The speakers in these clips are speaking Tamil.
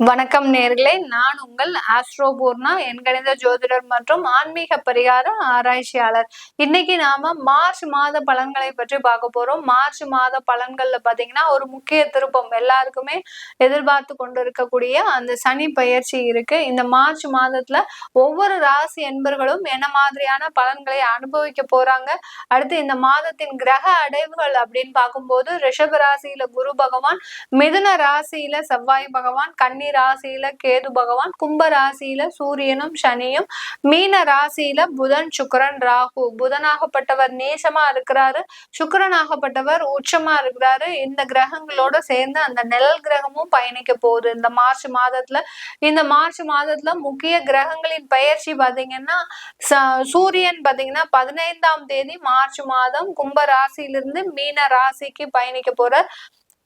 வணக்கம் நேர்களே. நான் உங்கள் ஆஸ்ட்ரோபூர்ணா எண்கணித ஜோதிடர் மற்றும் ஆன்மீக பரிகார ஆராய்ச்சியாளர். இன்னைக்கு நாம மார்ச் மாத பலன்களை பற்றி பார்க்க போறோம். மார்ச் மாத பலன்கள்ல பாத்தீங்கன்னா ஒரு முக்கிய திருப்பம் எல்லாருக்குமே எதிர்பார்த்து கொண்டு இருக்கக்கூடிய அந்த சனி பயிற்சி இருக்கு. இந்த மார்ச் மாதத்துல ஒவ்வொரு ராசி என்பர்களும் என்ன மாதிரியான பலன்களை அனுபவிக்க போறாங்க? அடுத்து இந்த மாதத்தின் கிரக அடைவுகள் அப்படின்னு பார்க்கும்போது ரிஷப ராசியில குரு பகவான் மிதுன ராசியில செவ்வாய் பகவான் கன்னி ராசியில கேது பகவான் கும்ப ராசியில சூரியனும் சனியும் மீன ராசியில புதன் சுக்கரன் ராகு. புதனாகப்பட்டவர் நேசமா இருக்கிறாரு சுக்கரனாகப்பட்டவர் உச்சமா இருக்கிறாரு. இந்த கிரகங்களோட சேர்ந்து அந்த நிழல் கிரகமும் பயணிக்க போகுது. இந்த மார்ச் மாதத்துல இந்த மார்ச் மாதத்துல முக்கிய கிரகங்களின் பயிற்சி பாத்தீங்கன்னா சூரியன் பாத்தீங்கன்னா பதினைந்தாம் தேதி மார்ச் மாதம் கும்ப ராசியிலிருந்து மீன ராசிக்கு பயணிக்க போறார்.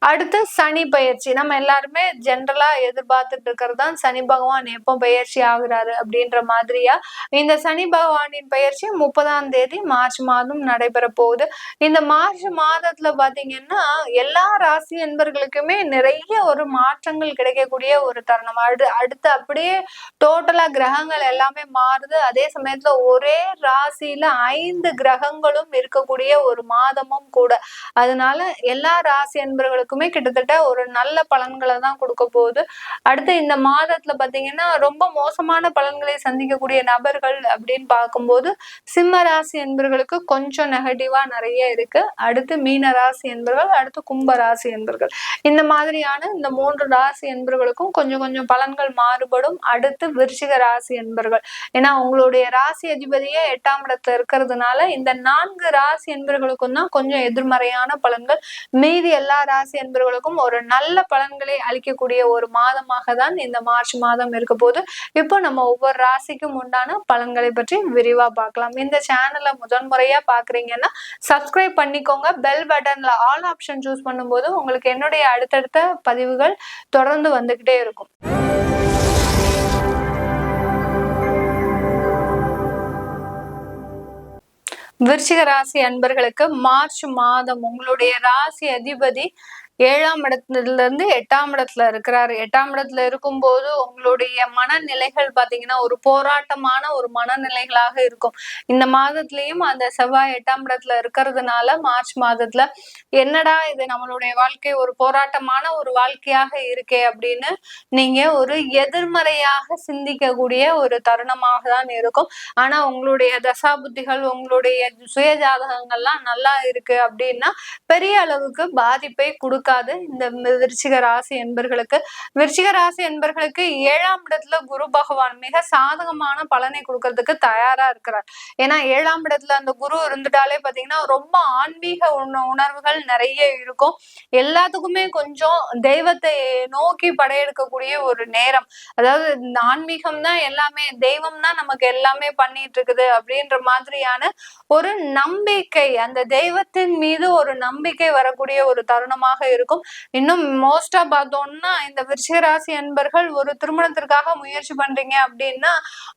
அடுத்து சனி பயிற்சி. நம்ம எல்லாருமே ஜென்ரலா எதிர்பார்த்துட்டு இருக்கிறது தான் சனி பகவான் எப்போ பயிற்சி ஆகுறாரு அப்படின்ற மாதிரியா? இந்த சனி பகவானின் பயிற்சி முப்பதாம் தேதி மார்ச் மாதம் நடைபெற போகுது. இந்த மார்ச் மாதத்துல பாத்தீங்கன்னா எல்லா ராசி என்பர்களுக்குமே நிறைய ஒரு மாற்றங்கள் கிடைக்கக்கூடிய ஒரு தருணம். அடு அடுத்து அப்படியே டோட்டலா கிரகங்கள் எல்லாமே மாறுது. அதே சமயத்துல ஒரே ராசியில ஐந்து கிரகங்களும் இருக்கக்கூடிய ஒரு மாதமும் கூட. அதனால எல்லா ராசி என்பர்களுக்கும் எல்லாருக்குமே கிட்டத்தட்ட ஒரு நல்ல பலன்களை தான் கொடுக்க போகுது. அடுத்து இந்த மாதத்துல பாத்தீங்கன்னா ரொம்ப மோசமான பலன்களை சந்திக்கக்கூடிய நபர்கள் அப்படின்னு பார்க்கும்போது சிம்ம ராசி என்பவர்களுக்கு கொஞ்சம் நெகட்டிவா நிறைய இருக்கு. அடுத்து மீன ராசி என்பவர்கள் அடுத்து கும்ப ராசி என்பவர்கள் இந்த மாதிரியான இந்த மூன்று ராசி என்பவர்களுக்கும் கொஞ்சம் கொஞ்சம் பலன்கள் மாறுபடும். அடுத்து விருச்சிக ராசி என்பவர்கள் ஏன்னா உங்களுடைய ராசி அதிபதியே எட்டாம் இடத்துல இருக்கிறதுனால இந்த நான்கு ராசி என்பவர்களுக்கும் தான் கொஞ்சம் எதிர்மறையான பலன்கள். மீதி எல்லா ராசி என்பவர்களுக்கும் ஒரு நல்ல பலன்களை அளிக்கக்கூடிய ஒரு மாதமாக தான் இந்த மார்ச் மாதம் இருக்க போது இப்போ நம்ம ஒவ்வொரு ராசிக்கும் உண்டான பலன்களை பற்றி விரிவா பார்க்கலாம். இந்த சேனலை முதன் முறையா பாக்குறீங்கன்னா சப்ஸ்கிரைப் பண்ணிக்கோங்க. பெல் பட்டன்ல ஆல் ஆப்ஷன் சூஸ் பண்ணும்போது உங்களுக்கு என்னுடைய அடுத்தடுத்த பதிவுகள் தொடர்ந்து வந்துகிட்டே இருக்கும். விருச்சிக ராசி அன்பர்களுக்கு மார்ச் மாதம் உங்களுடைய ராசி அதிபதி ஏழாம் இடத்துல இருந்து எட்டாம் இடத்துல இருக்கிறாரு. எட்டாம் இடத்துல இருக்கும்போது உங்களுடைய மனநிலைகள் பாத்தீங்கன்னா ஒரு போராட்டமான ஒரு மனநிலைகளாக இருக்கும். இந்த மாதத்துலயும் அந்த செவ்வாய் எட்டாம் இடத்துல இருக்கிறதுனால மார்ச் மாதத்துல என்னடா இது நம்மளுடைய வாழ்க்கை ஒரு போராட்டமான ஒரு வாழ்க்கையாக இருக்கே அப்படின்னு நீங்க ஒரு எதிர்மறையாக சிந்திக்கக்கூடிய ஒரு தருணமாக தான் இருக்கும். ஆனா உங்களுடைய தசாபுத்திகள் உங்களுடைய சுய ஜாதகங்கள்லாம் நல்லா இருக்கு அப்படின்னா பெரிய அளவுக்கு பாதிப்பை கொடுக்க இருக்காது இந்த விருச்சிக ராசி என்பர்களுக்கு விருச்சிக ராசி என்பர்களுக்கு ஏழாம் இடத்துல குரு பகவான் மிக சாதகமான பலனை கொடுக்கறதுக்கு தயாரா இருக்கிறார். ஏன்னா ஏழாம் இடத்துல அந்த குரு இருந்துட்டாலே பாத்தீங்கன்னா ரொம்ப ஆன்மீக உணர்வுகள் நிறைய இருக்கும். எல்லாத்துக்குமே கொஞ்சம் தெய்வத்தை நோக்கி படையெடுக்கக்கூடிய ஒரு நேரம். அதாவது ஆன்மீகம் தான் எல்லாமே தெய்வம் தான் நமக்கு எல்லாமே பண்ணிட்டு இருக்குது அப்படின்ற மாதிரியான ஒரு நம்பிக்கை அந்த தெய்வத்தின் மீது ஒரு நம்பிக்கை வரக்கூடிய ஒரு தருணமாக இருக்கும். இன்னும் மோஸ்டா பார்த்தோம்னா இந்த விருஷராசி அன்பர்கள் ஒரு திருமணத்திற்காக முயற்சி பண்றீங்க அப்படின்னா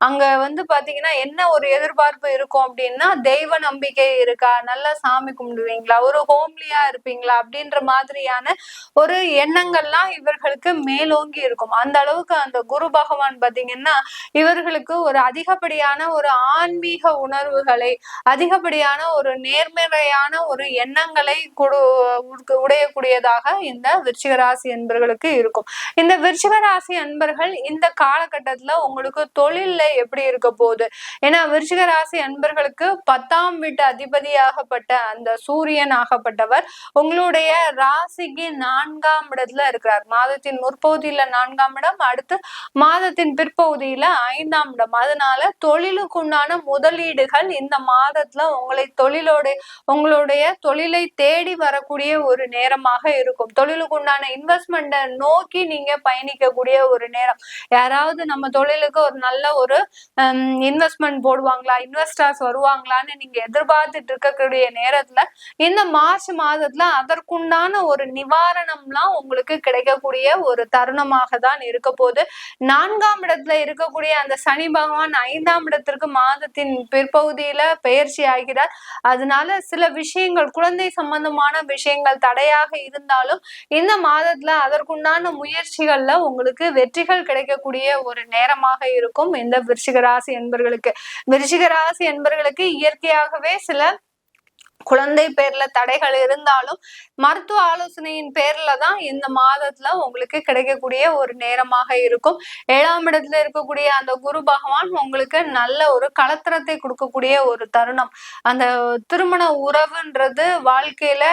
அங்க வந்து பாத்தீங்கன்னா என்ன ஒரு எதிர்பார்ப்பு இருக்கும் அப்படின்னா தெய்வ நம்பிக்கை இருக்கா? நல்லா சாமி கும்பிடுவீங்களா? ஒரு ஹோம்லியா இருப்பீங்களா? அப்படின்ற மாதிரியான ஒரு எண்ணங்கள்லாம் இவர்களுக்கு மேலோங்கி இருக்கும். அந்த அளவுக்கு அந்த குரு பகவான் பாத்தீங்கன்னா இவர்களுக்கு ஒரு அதிகப்படியான ஒரு ஆன்மீக உணர்வுகளை அதிகப்படியான ஒரு நேர்மறையான ஒரு எண்ணங்களை உடையக்கூடியது பலன்களாக இந்த விருச்சிகராசி அன்பர்களுக்கு இருக்கும். இந்த விருச்சிகராசி அன்பர்கள் இந்த காலகட்டத்துல உங்களுக்கு தொழில்ல எப்படி இருக்க போகுது? ஏன்னா விருச்சிகராசி அன்பர்களுக்கு பத்தாம் வீட்டு அதிபதியாகப்பட்ட அந்த சூரியன் ஆகப்பட்டவர் உங்களுடைய ராசிக்கு நான்காம் இடத்துல இருக்கிறார். மாதத்தின் முற்பகுதியில நான்காம் இடம் அடுத்து மாதத்தின் பிற்பகுதியில ஐந்தாம் இடம். அதனால தொழிலுக்கு உண்டான முதலீடுகள் இந்த மாதத்துல உங்களை தொழிலோட உங்களுடைய தொழிலை தேடி வரக்கூடிய ஒரு நேரமாக இருக்கும். தொழிலுக்கு உண்டான இன்வெஸ்ட்மெண்ட்டை நோக்கி நீங்க பயணிக்கக்கூடிய ஒரு நேரம். யாராவது நம்ம தொழிலுக்கு ஒரு நல்ல ஒரு இன்வெஸ்ட்மெண்ட் போடுவாங்களா இன்வெஸ்டர்ஸ் வருவாங்களான்னு நீங்க எதிர்பார்த்துட்டு இருக்கக்கூடிய நேரத்துல இந்த மார்ச் மாதத்துல அதற்குண்டான ஒரு நிவாரணம்லாம் உங்களுக்கு கிடைக்கக்கூடிய ஒரு தருணமாக தான் இருக்க போது நான்காம் இடத்துல இருக்கக்கூடிய அந்த சனி பகவான் ஐந்தாம் இடத்திற்கு மாதத்தின் பிற்பகுதியில பயிற்சி ஆகிறார். அதனால சில விஷயங்கள் குழந்தை சம்பந்தமான விஷயங்கள் தடையாக இருந்து இருந்தாலும் இந்த மாதத்துல அதற்குண்டான முயற்சிகள்ல உங்களுக்கு வெற்றிகள் கிடைக்கக்கூடிய ஒரு நேரமாக இருக்கும். இந்த விருச்சிக ராசி என்பர்களுக்கு. விருச்சிக ராசி என்பர்களுக்கு இயற்கையாகவே சில குழந்தை பேர்ல தடைகள் இருந்தாலும் மருத்துவ ஆலோசனையின் பேர்ல தான் இந்த மாதத்துல உங்களுக்கு கிடைக்கக்கூடிய ஒரு நேரமாக இருக்கும். ஏழாம் இடத்துல இருக்கக்கூடிய அந்த குரு பகவான் உங்களுக்கு நல்ல ஒரு கலத்திரத்தை கொடுக்கக்கூடிய ஒரு தருணம். அந்த திருமண உறவுன்றது வாழ்க்கையில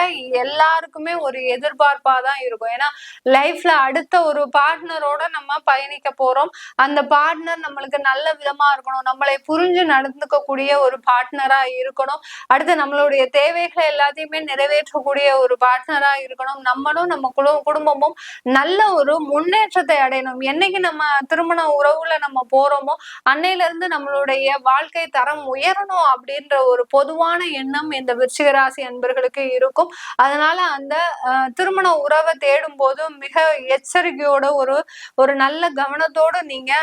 எல்லாருக்குமே ஒரு எதிர்பார்ப்பா தான் இருக்கும். ஏன்னா லைஃப்ல அடுத்த ஒரு பார்ட்னரோட நம்ம பயணிக்க போறோம். அந்த பார்ட்னர் நம்மளுக்கு நல்ல விதமா இருக்கணும். நம்மளை புரிஞ்சு நடந்துக்கக்கூடிய ஒரு பார்ட்னரா இருக்கணும். அடுத்து நம்மளுடைய தேவைகளை எல்லாத்தையுமே நிறைவேற்றக்கூடிய ஒரு பார்ட்னரா இருக்கணும். நம்மளும் நம்ம குடும்பமும் நல்ல ஒரு முன்னேற்றத்தை அடையணும். என்னைக்கு நம்ம திருமண உறவுல நம்ம போறோமோ அன்னையில இருந்து நம்மளுடைய வாழ்க்கை தரம் உயரணும் அப்படின்ற ஒரு பொதுவான எண்ணம் இந்த விருச்சிகராசி அன்பர்களுக்கு இருக்கும். அதனால அந்த திருமண உறவை தேடும் போது மிக எச்சரிக்கையோட ஒரு ஒரு நல்ல கவனத்தோட நீங்க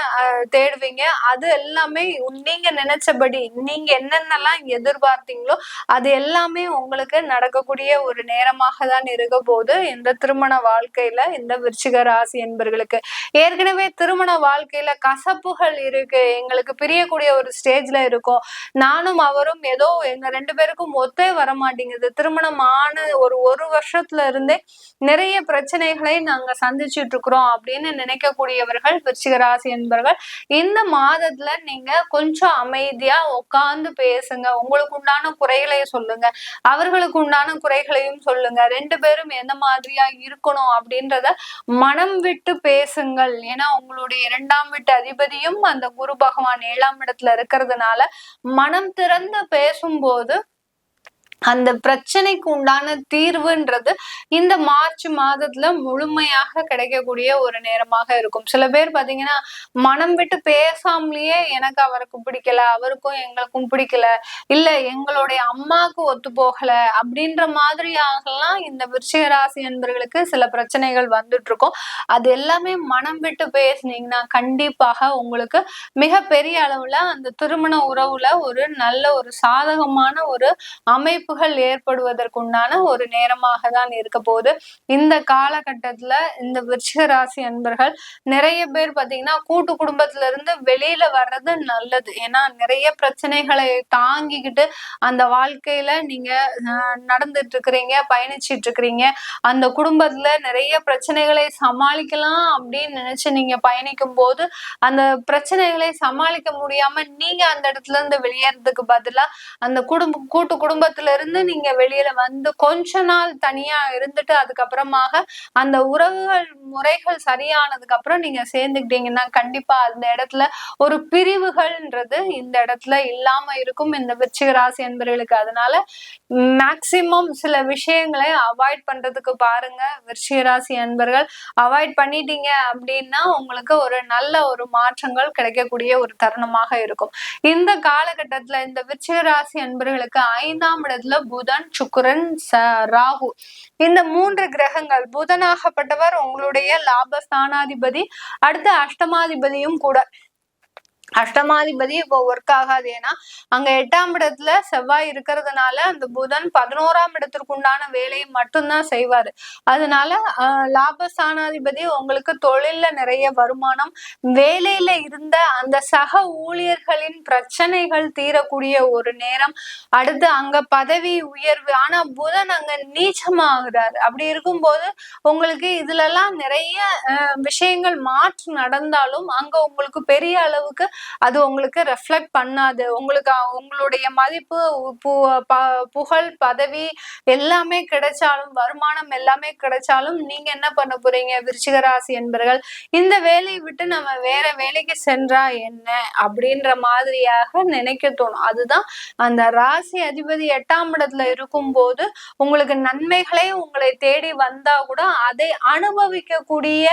தேடுவீங்க. அது எல்லாமே நீங்க நினைச்சபடி நீங்க என்னென்னலாம் எதிர்பார்த்தீங்களோ அது எல்லாம் எல்லாமே உங்களுக்கு நடக்கக்கூடிய ஒரு நேரமாக தான் இருக்க போது இந்த திருமண வாழ்க்கையில இந்த விருச்சிக ராசி என்பர்களுக்கு. ஏற்கனவே திருமண வாழ்க்கையில கசப்புகள் இருக்கு. எங்களுக்கு பிரியக்கூடிய ஒரு ஸ்டேஜ்ல இருக்கும். நானும் அவரும் ஏதோ எங்க ரெண்டு பேருக்கும் ஒத்தே வர மாட்டேங்குது திருமணம் ஆன ஒரு ஒரு வருஷத்துல இருந்தே நிறைய பிரச்சனைகளை நாங்க சந்திச்சுட்டு இருக்கிறோம் அப்படின்னு நினைக்கக்கூடியவர்கள் விருச்சிக ராசி என்பவர்கள் இந்த மாதத்துல நீங்க கொஞ்சம் அமைதியா உட்கார்ந்து பேசுங்க. உங்களுக்கு உண்டான குறைகளை சொல்லுங்க. அவர்களுக்கு உண்டான குறைகளையும் சொல்லுங்க. ரெண்டு பேரும் எந்த மாதிரியா இருக்கணும் அப்படின்றத மனம் விட்டு பேசுங்கள். ஏன்னா உங்களுடைய இரண்டாம் வீட்டு அதிபதியும் அந்த குரு பகவான் ஏழாம் இடத்துல இருக்கிறதுனால மனம் திறந்து பேசும்போது அந்த பிரச்சனைக்கு உண்டான தீர்வுன்றது இந்த மார்ச் மாதத்துல முழுமையாக கிடைக்கக்கூடிய ஒரு நேரமாக இருக்கும். சில பேர் பாத்தீங்கன்னா மனம் விட்டு பேசாமலேயே எனக்கு அவருக்கு பிடிக்கல அவருக்கும் எங்களுக்கும் பிடிக்கல இல்ல எங்களுடைய அம்மாவுக்கு ஒத்து போகல அப்படின்ற மாதிரியாகலாம் இந்த விருச்சிக ராசி என்பர்களுக்கு சில பிரச்சனைகள் வந்துட்டு இருக்கும் அது எல்லாமே மனம் விட்டு பேசினீங்கன்னா கண்டிப்பாக உங்களுக்கு மிக பெரிய அளவுல அந்த திருமண உறவுல ஒரு நல்ல ஒரு சாதகமான ஒரு அமைப்பு பாதிப்புகள் ஏற்படுவதற்குண்டான ஒரு நேரமாக தான் இருக்க போகுது. இந்த காலகட்டத்துல இந்த விருச்சிக ராசி அன்பர்கள் நிறைய பேர் பாத்தீங்கன்னா கூட்டு குடும்பத்துல இருந்து வெளியில வர்றது நல்லது. ஏன்னா நிறைய பிரச்சனைகளை தாங்கிக்கிட்டு அந்த வாழ்க்கையில நீங்க நடந்துட்டு இருக்கிறீங்க பயணிச்சிட்டு இருக்கிறீங்க அந்த குடும்பத்துல நிறைய பிரச்சனைகளை சமாளிக்கலாம் அப்படின்னு நினைச்சு நீங்க பயணிக்கும் போது அந்த பிரச்சனைகளை சமாளிக்க முடியாம நீங்க அந்த இடத்துல இருந்து வெளியேறதுக்கு பதிலா அந்த குடும்ப கூட்டு குடும்பத்துல இருந்து நீங்க வெளியில வந்து கொஞ்ச நாள் தனியா இருந்துட்டு அதுக்கப்புறமாக அந்த உறவுகள் முறைகள் சரியானதுக்கு அப்புறம் நீங்க சேர்ந்துக்கிட்டீங்கன்னா கண்டிப்பா அந்த இடத்துல ஒரு பிரிவுகள்ன்றது இந்த இடத்துல இல்லாம இருக்கும் இந்த விருச்சிக ராசி என்பவர்களுக்கு அதனால மேக்சிமம் சில விஷயங்களை அவாய்ட் பண்றதுக்கு பாருங்க விருச்சிக ராசி அன்பர்கள். அவாய்ட் பண்ணிட்டீங்க அப்படின்னா உங்களுக்கு ஒரு நல்ல ஒரு மாற்றங்கள் கிடைக்கக்கூடிய ஒரு தருணமாக இருக்கும். இந்த காலகட்டத்துல இந்த விருச்சிக ராசி அன்பர்களுக்கு ஐந்தாம் இடத்துல இடத்துல புதன் சுக்கரன் ராகு. இந்த மூன்று கிரகங்கள் புதனாகப்பட்டவர் உங்களுடைய லாபஸ்தானாதிபதி அடுத்து அஷ்டமாதிபதியும் கூட. அஷ்டமாதிபதி இப்போ ஒர்க் ஆகாது ஏன்னா அங்க எட்டாம் இடத்துல செவ்வாய் இருக்கிறதுனால அந்த புதன் பதினோராம் இடத்திற்கு உண்டான வேலையை மட்டும்தான் செய்வாரு. அதனால லாபஸ்தானாதிபதி உங்களுக்கு தொழில்ல நிறைய வருமானம் வேலையில இருந்த அந்த சக ஊழியர்களின் பிரச்சனைகள் தீரக்கூடிய ஒரு நேரம் அடுத்து அங்க பதவி உயர்வு ஆனா புதன் அங்க நீச்சமாகிறாரு. அப்படி இருக்கும்போது உங்களுக்கு இதுல எல்லாம் நிறைய விஷயங்கள் மாற்று நடந்தாலும் அங்க உங்களுக்கு பெரிய அளவுக்கு அது உங்களுக்கு ரெஃப்ளெக்ட் பண்ணாது. உங்களுக்கு உங்களுடைய மதிப்பு புகழ் பதவி எல்லாமே கிடைச்சாலும் வருமானம் எல்லாமே கிடைச்சாலும் நீங்க என்ன பண்ண போறீங்க? விருச்சிக ராசி என்பர்கள் இந்த வேலையை விட்டு நம்ம வேற வேலைக்கு சென்றா என்ன? அப்படின்ற மாதிரியாக நினைக்க தோணும். அதுதான் அந்த ராசி அதிபதி எட்டாம் இடத்துல இருக்கும் போது உங்களுக்கு நன்மைகளே உங்களை தேடி வந்தா கூட அதை அனுபவிக்கக்கூடிய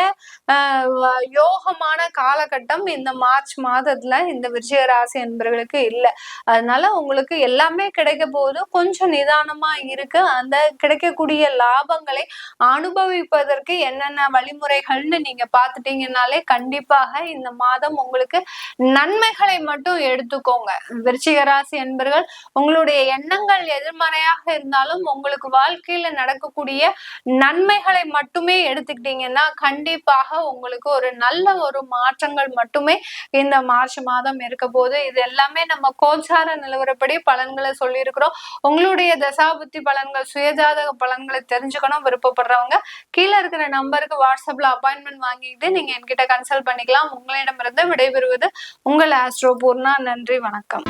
யோகமான காலகட்டம் இந்த மார்ச் மாதத்துல இந்த விருச்சிக ராசி என்பர்களுக்கு இல்லை. அதனால உங்களுக்கு எல்லாமே கிடைக்க போது கொஞ்சம் நிதானமா இருக்கு. அந்த கிடைக்கக்கூடிய லாபங்களை அனுபவிப்பதற்கு என்னென்ன வழிமுறைகள்னு நீங்க பாத்துட்டீங்கனாலே கண்டிப்பாக இந்த மாதம் உங்களுக்கு நன்மைகளை மட்டும் எடுத்துக்கோங்க. விருச்சிக ராசி என்பர்கள் உங்களுடைய எண்ணங்கள் எதிர்மறையாக இருந்தாலும் உங்களுக்கு வாழ்க்கையில நடக்கக்கூடிய நன்மைகளை மட்டுமே எடுத்துக்கிட்டீங்கன்னா கண்டிப்பாக உங்களுக்கு ஒரு நல்ல ஒரு மாற்றங்கள் மட்டுமே இந்த மார்ச் மாதம் இருக்க போது இது எல்லாமே நம்ம கோச்சார நிலவரப்படி பலன்களை சொல்லியிருக்கிறோம். உங்களுடைய தசாபுத்தி பலன் பலன்கள் சுயஜாதக பலன்களை தெரிஞ்சுக்கணும் விருப்பப்படுறவங்க. கீழே இருக்கிற நம்பருக்கு வாட்ஸ்அப்ல அப்பாயின்மெண்ட் வாங்கிட்டு நீங்க என்கிட்ட கன்சல்ட் பண்ணிக்கலாம். உங்களிடமிருந்து விடைபெறுவது உங்கள் ஆஸ்ட்ரோ பூர்ணா. நன்றி வணக்கம்.